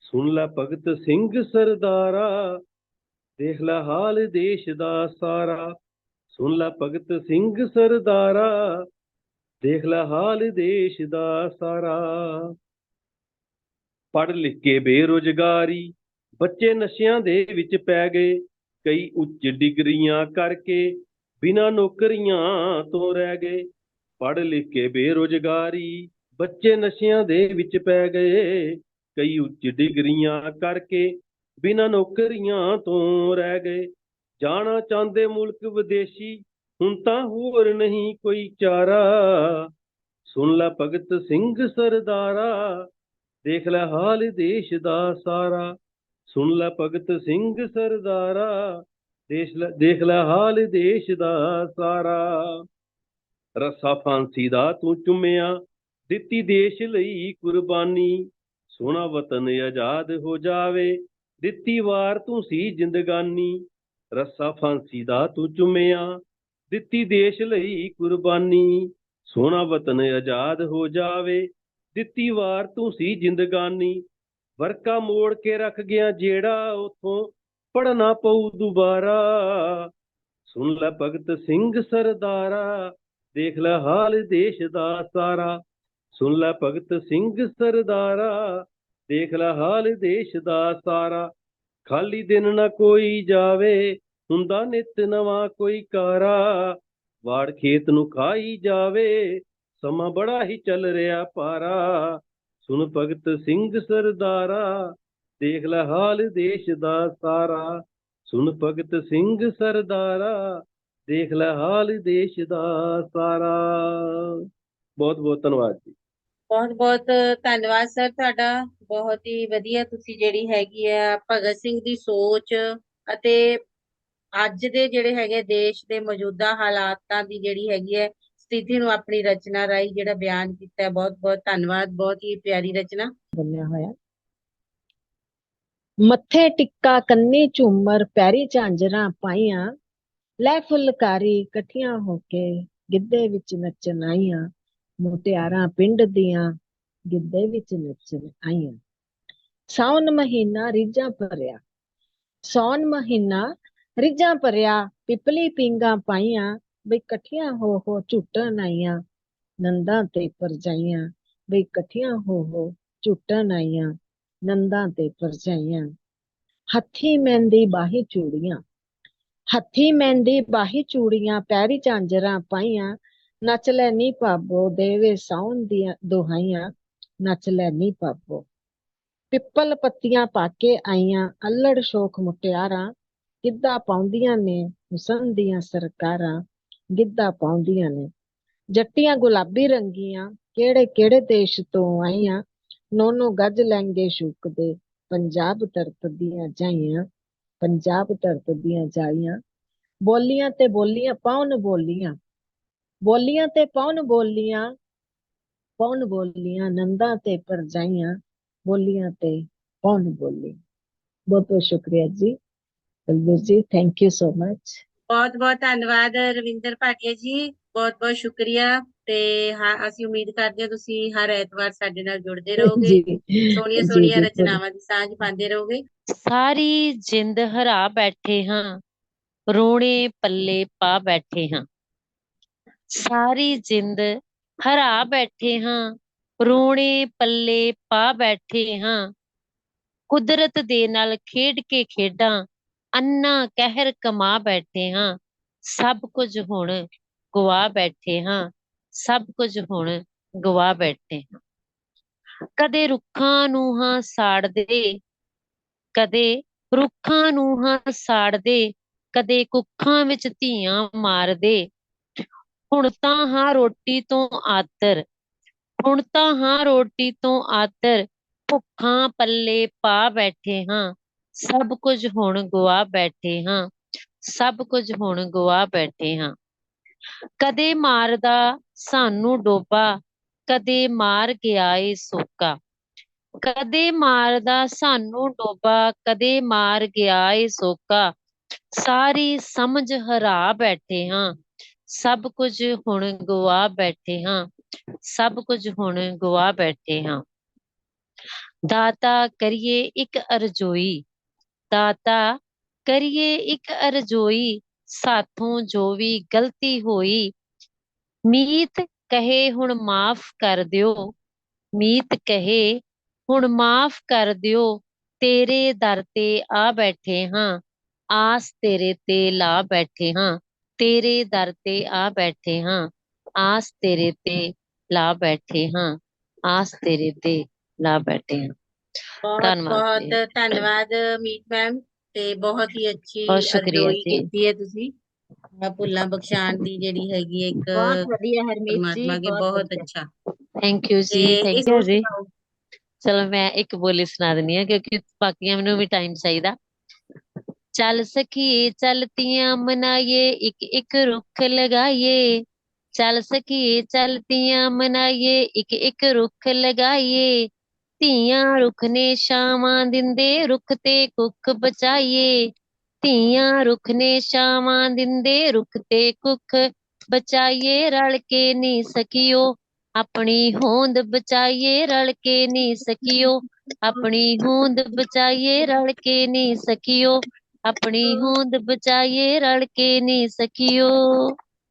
ਸੁਣ ਲੈ ਭਗਤ ਸਿੰਘ ਸਰਦਾਰਾ, ਦੇਖ ਲੈ ਹਾਲ ਦੇਸ਼ ਦਾ ਸਾਰਾ। ਸੁਣ ਲੈ ਭਗਤ ਸਿੰਘ ਸਰਦਾਰਾ, ਦੇਖ ਲੈ ਹਾਲ ਦੇਸ਼ ਦਾ ਸਾਰਾ। ਪੜ੍ਹ ਲਿਖ ਕੇ ਬੇਰੁਜ਼ਗਾਰੀ, ਬੱਚੇ ਨਸ਼ਿਆਂ ਦੇ ਵਿੱਚ ਪੈ ਗਏ, ਕਈ ਉੱਚ ਡਿਗਰੀਆਂ ਕਰਕੇ ਬਿਨਾਂ ਨੌਕਰੀਆਂ ਤੋਂ ਰਹਿ ਗਏ। ਪੜ੍ਹ ਲਿਖ ਕੇ ਬੇਰੁਜ਼ਗਾਰੀ, ਬੱਚੇ ਨਸ਼ਿਆਂ ਦੇ ਵਿੱਚ ਪੈ ਗਏ, ਕਈ ਉੱਚ ਡਿਗਰੀਆਂ ਕਰਕੇ ਬਿਨਾਂ ਨੌਕਰੀਆਂ ਤੋਂ ਰਹਿ ਗਏ। ਜਾਣਾ ਚਾਹੁੰਦੇ ਮੁਲਕ ਵਿਦੇਸ਼ੀ, ਹੁਣ ਤਾਂ ਹੋਰ ਨਹੀਂ ਕੋਈ ਚਾਰਾ। ਸੁਣ ਲੈ ਭਗਤ ਸਿੰਘ ਸਰਦਾਰਾ, ਦੇਖ ਲੈ ਹਾਲ ਦੇਸ਼ ਦਾ ਸਾਰਾ। ਸੁਣ ਲੈ ਭਗਤ ਸਿੰਘ ਸਰਦਾਰਾ, ਦੇਸ਼ ਲੈ, ਦੇਖ ਲੈ ਹਾਲ ਦੇਸ਼ ਦਾ ਸਾਰਾ। ਰੱਸਾ ਫਾਂਸੀ ਦਾ ਤੂੰ ਚੁੰਮਿਆ, ਦਿੱਤੀ ਦੇਸ਼ ਲਈ ਕੁਰਬਾਨੀ। ਸੋਹਣਾ ਵਤਨ ਆਜ਼ਾਦ ਹੋ ਜਾਵੇ, ਦਿੱਤੀ ਵਾਰ ਤੂੰ ਸੀ ਜ਼ਿੰਦਗਾਨੀ। ਰੱਸਾ ਫਾਂਸੀ ਦਾ ਤੂੰ ਚੁੰਮਿਆ, ਦਿੱਤੀ ਦੇਸ਼ ਲਈ ਕੁਰਬਾਨੀ, ਸੋਹਣਾ ਵਤਨ ਆਜ਼ਾਦ ਹੋ ਜਾਵੇ, ਦਿੱਤੀ ਵਾਰ ਤੂੰ ਸੀ ਜ਼ਿੰਦਗਾਨੀ, ਵਰਕਾ ਮੋੜ ਕੇ ਰੱਖ ਗਿਆ ਜਿਹੜਾ ਉਥੋਂ ਪੜਨਾ ਪਊ ਦੁਬਾਰਾ। ਸੁਣ ਲੈ ਭਗਤ ਸਿੰਘ ਸਰਦਾਰਾ, ਦੇਖ ਲੈ ਹਾਲ ਦੇਸ਼ ਦਾ ਸਾਰਾ। ਸੁਣ ਲੈ ਭਗਤ ਸਿੰਘ ਸਰਦਾਰਾ, ਦੇਖ ਲੈ ਹਾਲ ਦੇਸ਼ ਦਾ ਸਾਰਾ। ਖਾਲੀ ਦਿਨ ਨਾ ਕੋਈ ਜਾਵੇ ਹੁੰਦਾ ਨਿਤ ਨਵਾਂ ਕੋਈ ਕਾਰਾ। ਵਾੜ ਖੇਤ ਨੂੰ ਖਾਈ ਜਾਵੇ, ਸਮਾਂ ਬੜਾ ਹੀ ਚੱਲ ਰਿਹਾ ਪਾਰਾ। ਸੁਣ ਭਗਤ ਸਿੰਘ ਸਰਦਾਰਾ, ਦੇਖ ਲੈ ਹਾਲ ਦੇਸ਼ ਦਾ ਸਾਰਾ। ਸੁਣ ਭਗਤ ਸਿੰਘ ਸਰਦਾਰਾ, ਦੇਖ ਲੈ ਹਾਲ ਦੇਸ਼ ਦਾ ਸਾਰਾ। ਬਹੁਤ ਬਹੁਤ ਧੰਨਵਾਦ ਜੀ। ਬਹੁਤ ਬਹੁਤ ਧੰਨਵਾਦ ਸਰ ਤੁਹਾਡਾ। ਬਹੁਤ ਹੀ ਵਧੀਆ ਤੁਸੀਂ ਜਿਹੜੀ ਹੈਗੀ ਆ ਭਗਤ ਸਿੰਘ ਦੀ ਸੋਚ ਅਤੇ ਅੱਜ ਦੇ ਜਿਹੜੇ ਹੈਗੇ ਦੇਸ਼ ਦੇ ਮੌਜੂਦਾ ਹਾਲਾਤਾਂ ਦੀ ਜਿਹੜੀ ਹੈਗੀ ਹੈ ਸਥਿਤੀ ਨੂੰ ਆਪਣੀ ਰਚਨਾ ਰਾਹੀਂ ਜਿਹੜਾ ਬਿਆਨ ਕੀਤਾ ਬਹੁਤ ਬਹੁਤ ਧੰਨਵਾਦ, ਬਹੁਤ ਹੀ ਪਿਆਰੀ ਰਚਨਾ। ਬਣਿਆ ਹੋਇਆ। ਮੱਥੇ ਟਿੱਕਾ ਕੰਨੀ ਝੂਮਰ, ਪੈਰੀ ਝਾਂਜਰਾਂ ਪਾਈਆਂ, ਲੈ ਫੁਲਕਾਰੀ ਇਕੱਠੀਆਂ ਹੋ ਕੇ ਗਿੱਧੇ ਵਿੱਚ ਨੱਚਣ ਆਈਆਂ, ਮੁਟਿਆਰਾਂ ਪਿੰਡ ਦੀਆਂ ਗਿੱਧੇ ਵਿੱਚ ਨੱਚਣ ਆਈਆਂ। ਸਾਉਣ ਮਹੀਨਾ ਰੀਝਾਂ ਭਰਿਆ। ਸਾਉਣ ਮਹੀਨਾ ਰੀਝਾਂ ਭਰਿਆ, ਪਿਪਲੀ ਪਿੰਗਾ ਪਾਈਆਂ, ਬਈ ਇਕੱਠੀਆਂ ਹੋ ਹੋ ਝੁੱਟਣ ਆਈਆਂ ਨੰਦਾਂ ਤੇ ਪਰਜਾਈਆਂ, ਬਈ ਇਕੱਠੀਆਂ ਹੋ ਹੋ ਝੁੱਟਣ ਆਈਆਂ ਨੰਦਾਂ ਤੇ ਪਰਜਾਈਆਂ। ਹੱਥੀ ਮਹਿੰਦੀ ਬਾਹੀ ਚੂੜੀਆਂ, ਹੱਥੀ ਮਹਿੰਦੀ ਬਾਹੀ ਚੂੜੀਆਂ, ਪੈਰੀ ਝਾਂਜਰਾਂ ਪਾਈਆਂ, ਨੱਚ ਲੈ ਨੀ ਭਾਬੋ, ਦੇਵੇ ਸਾਉਣ ਦੀਆਂ ਦੁਹਾਈਆਂ, ਨੱਚ ਲੈ ਨੀ ਭਾਬੋ। ਪਿੱਪਲ ਪੱਤੀਆਂ ਪਾ ਕੇ ਆਈਆਂ, ਅਲੜ ਸ਼ੋਖ ਮੁਟਿਆਰਾਂ ਗਿੱਧਾ ਪਾਉਂਦੀਆਂ ਨੇ, ਹੁਸਨ ਦੀਆਂ ਸਰਕਾਰਾਂ ਗਿੱਧਾ ਪਾਉਂਦੀਆਂ ਨੇ। ਜੱਟੀਆਂ ਗੁਲਾਬੀ ਰੰਗੀਆਂ, ਕਿਹੜੇ ਕਿਹੜੇ ਦੇਸ਼ ਤੋਂ ਆਈਆਂ, ਨੋਨੋ ਗੱਜ ਲਹਿੰਗੇ ਸ਼ੁਕਦੇ, ਪੰਜਾਬ ਧਰਤ ਦੀਆਂ ਜਾਈਆਂ, ਪੰਜਾਬ ਧਰਤ ਦੀਆਂ ਜਾਈਆਂ। ਬੋਲੀਆਂ ਤੇ ਬੋਲੀਆਂ ਪਾਉਣ ਬੋਲੀਆਂ ਬੋਲੀਆਂ ਤੇ ਪਾਉਣ ਬੋਲੀਆਂ ਪਾਉਣ ਬੋਲੀਆਂ, ਨੰਦਾ ਤੇ ਪਰਜਾਈਆਂ ਬੋਲੀਆਂ ਤੇ ਪਾਉਣ ਬੋਲੀ ਬਹੁਤ ਬਹੁਤ ਸ਼ੁਕਰੀਆ ਜੀ। ਬਲਬੀਰ ਜੀ ਥੈਂਕ ਯੂ ਸੋ ਮਚ ਬਹੁਤ ਬਹੁਤ ਧੰਨਵਾਦ ਰਵਿੰਦਰ ਭਾਟੀਆ ਜੀ ਬਹੁਤ ਬਹੁਤ ਸ਼ੁਕਰੀਆ ਤੇ ਹਾਂ ਅਸੀਂ ਉਮੀਦ ਕਰਦੇ ਹਾਂ ਤੁਸੀਂ ਹਰ ਐਤਵਾਰ ਸਾਡੇ ਨਾਲ ਜੁੜਦੇ ਰਹੋਗੇ ਸੋਹਣੀਆਂ ਸੋਹਣੀਆਂ ਰਚਨਾਵਾਂ ਦੀ ਸਾਂਝ ਪਾਉਂਦੇ ਰਹੋਗੇ। ਸਾਰੀ ਜਿੰਦ ਹਰਾ ਬੈਠੇ ਹਾਂ ਰੋਣੇ ਪੱਲੇ ਪਾ ਬੈਠੇ ਹਾਂ। ਸਾਰੀ ਜਿੰਦ ਹਰਾ ਬੈਠੇ ਹਾਂ ਰੋਣੇ ਪੱਲੇ ਪਾ ਬੈਠੇ ਹਾਂ। ਕੁਦਰਤ ਦੇ ਨਾਲ ਖੇਡ ਕੇ ਖੇਡਾਂ ਅੰਨਾ ਕਹਿਰ ਕਮਾ ਬੈਠੇ ਹਾਂ, ਸਭ ਕੁਝ ਹੁਣ ਗਵਾ ਬੈਠੇ ਹਾਂ, ਸਭ ਕੁਝ ਹੁਣ ਗਵਾ ਬੈਠੇ ਹਾਂ। ਕਦੇ ਰੁੱਖਾਂ ਨੂੰ ਹਾਂ ਸਾੜਦੇ, ਕਦੇ ਰੁੱਖਾਂ ਨੂੰ ਹਾਂ ਸਾੜਦੇ, ਕਦੇ ਕੁੱਖਾਂ ਵਿੱਚ ਧੀਆਂ ਮਾਰਦੇ। ਹੁਣ ਤਾਂ ਹਾਂ ਰੋਟੀ ਤੋਂ ਆਦਰ, ਹੁਣ ਤਾਂ ਹਾਂ ਰੋਟੀ ਤੋਂ ਆਦਰ, ਭੁੱਖਾਂ ਪੱਲੇ ਪਾ ਬੈਠੇ ਹਾਂ। ਸਭ ਕੁਝ ਹੁਣ ਗਵਾ ਬੈਠੇ ਹਾਂ, ਸਭ ਕੁਝ ਹੁਣ ਗਵਾ ਬੈਠੇ ਹਾਂ। ਕਦੇ ਮਾਰਦਾ ਸਾਨੂੰ ਡੋਬਾ, ਕਦੇ ਮਾਰ ਗਿਆ ਏ ਸੋਕਾ। ਕਦੇ ਮਾਰਦਾ ਸਾਨੂੰ ਡੋਬਾ, ਕਦੇ ਮਾਰ ਗਿਆ ਏ ਸੋਕਾ। ਸਾਰੀ ਸਮਝ ਹਰਾ ਬੈਠੇ ਹਾਂ, ਸਭ ਕੁਝ ਹੁਣ ਗਵਾ ਬੈਠੇ ਹਾਂ, ਸਭ ਕੁਝ ਹੁਣ ਗਵਾ ਬੈਠੇ ਹਾਂ। ਦਾਤਾ ਕਰੀਏ ਇੱਕ ਅਰਜ਼ੋਈ ਦਾਤਾ, ਕਰੀਏ ਇੱਕ ਅਰਜ਼ੋਈ, ਸਾਥੋਂ ਜੋ ਵੀ ਗਲਤੀ ਹੋਈ। ਮੀਤ ਕਹੇ ਹੁਣ ਮਾਫ ਕਰ ਦਿਓ। ਮੀਤ ਕਹੇ, ਹੁਣ ਮਾਫ ਕਰ ਦਿਓ। ਤੇਰੇ ਦਰ ਤੇ ਆ ਬੈਠੇ ਹਾਂ। ਆਸ ਤੇਰੇ ਤੇ ਲਾ ਬੈਠੇ ਹਾਂ। ਤੇਰੇ ਦਰ ਤੇ ਆ ਬੈਠੇ ਹਾਂ। ਆਸ ਤੇਰੇ ਤੇ ਲਾ ਬੈਠੇ ਹਾਂ। ਆਸ ਤੇਰੇ ਤੇ ਲਾ ਬੈਠੇ ਹਾਂ। ਬਹੁਤ। ਬਹੁਤ ਧੰਨਵਾਦ ਮੀਤ ਮੈਮ ਤੇ ਬਹੁਤ ਹੀ ਅੱਛੀ ਬਹੁਤ ਸ਼ੁਕਰੀਆ ਜੀ। ਕੀਤੀ ਹੈ ਤੁਸੀਂ ਅਹ ਭੁੱਲਾਂ ਬਖਸ਼ਾਣ ਦੀ ਜਿਹੜੀ ਹੈਗੀ ਹੈ ਇੱਕ ਬਹੁਤ ਵਧੀਆ ਹਰਮੀਤ ਜੀ ਪਰਮਾਤਮਾ ਬਹੁਤ ਵਧੀਆ। ਅੱਛਾ ਥੈਂਕ ਯੂ ਤੇ ਜੀ ਥੈਂਕ ਇਸ ਯੂ ਜੀ। ਚਲੋ ਮੈਂ ਇੱਕ ਬੋਲੀ ਸੁਣਾ ਦਿੰਦੀ ਹਾਂ ਕਿਉਂਕਿ ਬਾਕੀਆਂ ਨੂੰ ਵੀ ਟਾਈਮ ਚਾਹੀਦਾ ਚੱਲ ਸਖੀਏ ਚੱਲ ਤੀਆਂ ਮਨਾਈਏ ਇੱਕ ਇੱਕ ਰੁੱਖ ਲਗਾਈਏ ਚੱਲ ਸਖੀਏ ਚੱਲ ਤੀਆਂ ਮਨਾਈਏ ਇੱਕ ਇੱਕ ਰੁੱਖ ਲਗਾਈਏ ਧੀਆਂ ਰੁੱਖ ਨੇ ਛਾਵਾਂ ਦਿੰਦੇ, ਰੁੱਖ ਤੇ ਕੁੱਖ ਬਚਾਈਏ। ਧੀਆਂ ਰੁੱਖ ਨੇ ਛਾਵਾਂ ਦਿੰਦੇ, ਰੁੱਖ ਤੇ ਕੁੱਖ ਬਚਾਈਏ। ਰਲ ਕੇ ਨੀ ਸਕੀਓ, ਆਪਣੀ ਹੋਂਦ ਬਚਾਈਏ। ਰਲ ਕੇ ਨੀ ਸਕੀਓ, ਆਪਣੀ ਹੋਂਦ ਬਚਾਈਏ। ਰਲ ਕੇ ਨੀ ਸਕੀਓ, ਆਪਣੀ ਹੋਂਦ ਬਚਾਈਏ। ਰਲ ਕੇ ਨੀ ਸਕੀਓ।